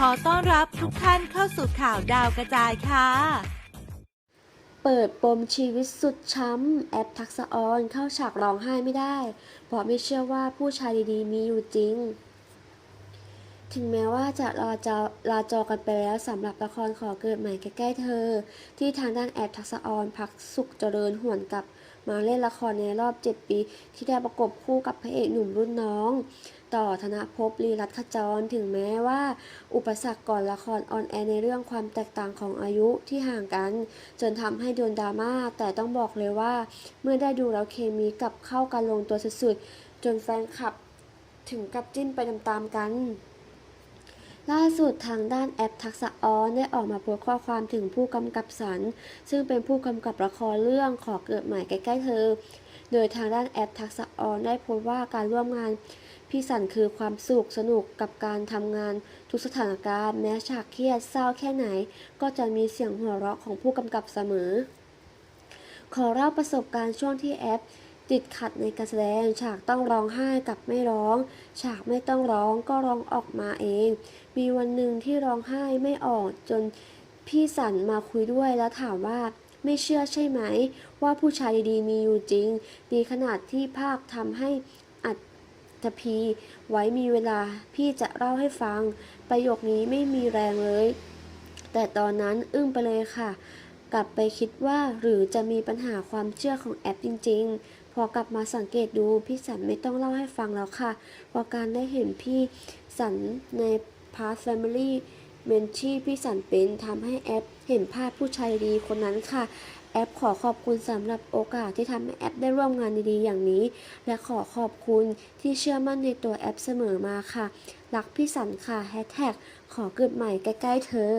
ขอต้อนรับทุกท่านเข้าสู่ข่าวดาวกระจายค่ะ เปิดปมชีวิตสุดช้ำ แอปทักษออนเข้าฉากร้องไห้ไม่ได้ เพราะไม่เชื่อว่าผู้ชายดีๆ มีอยู่จริง ถึงแม้ว่าจะลาจอลาจอกันไปแล้วสำหรับละครขอเกิดใหม่ใกล้ๆเธอ ที่ทางด้านแอปทักษออนพักสุขเจริญห่วนกับ มาเล่นละครในรอบ 7 ปี ที่ได้ประกบคู่กับพระเอกหนุ่มรุ่นน้อง ต่อธนภพลีรัตขจร ถึงแม้ว่า อุปสรรคก่อนละครออนแอร์ในเรื่องความแตกต่างของอายุที่ห่างกัน จนทำให้โดนดราม่า แต่ต้องบอกเลยว่า เมื่อได้ดูแล้วเคมีกับเข้ากันลงตัวสุดๆ จนแฟนคลับถึงกับจิ้นไปตามๆกัน ล่าสุดทางด้านแอปทักษะออนได้ออกมาโพสต์ข้อความถึงผู้กำกับสรรซึ่งเป็นผู้กำกับละครเรื่องขอเกิดใหม่ใกล้ๆเธอ โดยทางด้านแอปทักษะออนได้โพสต์ว่าการร่วมงานพี่สันคือความสุขสนุกกับการทำงานทุกสถานการณ์แม้ฉากเครียดเศร้าแค่ไหน ก็จะมีเสียงหัวเราะของผู้กำกับเสมอ ขอเล่าประสบการณ์ช่วงที่แอป ติดขัดในการแสดง ฉากต้องร้องไห้กับไม่ร้อง ฉากไม่ต้องร้องก็ร้องออกมาเอง มีวันหนึ่งที่ร้องไห้ไม่ออกจนพี่สันมาคุยด้วยแล้วถามว่าไม่เชื่อใช่ไหม ว่าผู้ชายดีๆมีอยู่จริง ดีขนาดที่ภาคทำให้อัตพีไว้มีเวลาพี่จะเล่าให้ฟัง ประโยคนี้ไม่มีแรงเลย แต่ตอนนั้นอึ้งไปเลยค่ะ กลับไปคิดว่าหรือจะมีปัญหาความเชื่อของแอปจริง ๆ พอกลับมาสังเกตดูพี่สันไม่ต้องเล่าให้ฟังแล้วค่ะเพราะการได้เห็นพี่สันในพาร์ทแฟมิลี่เมนที่พี่สันเป็นทำให้แอปเห็นภาพผู้ชายดีคนนั้นค่ะ แอปขอขอบคุณสำหรับโอกาสที่ทำให้แอปได้ร่วมงานดีๆอย่างนี้ และขอขอบคุณที่เชื่อมั่นในตัวแอปเสมอมาค่ะ รักพี่สันค่ะแฮชแท็กขอเกิดใหม่ใกล้ๆเธอ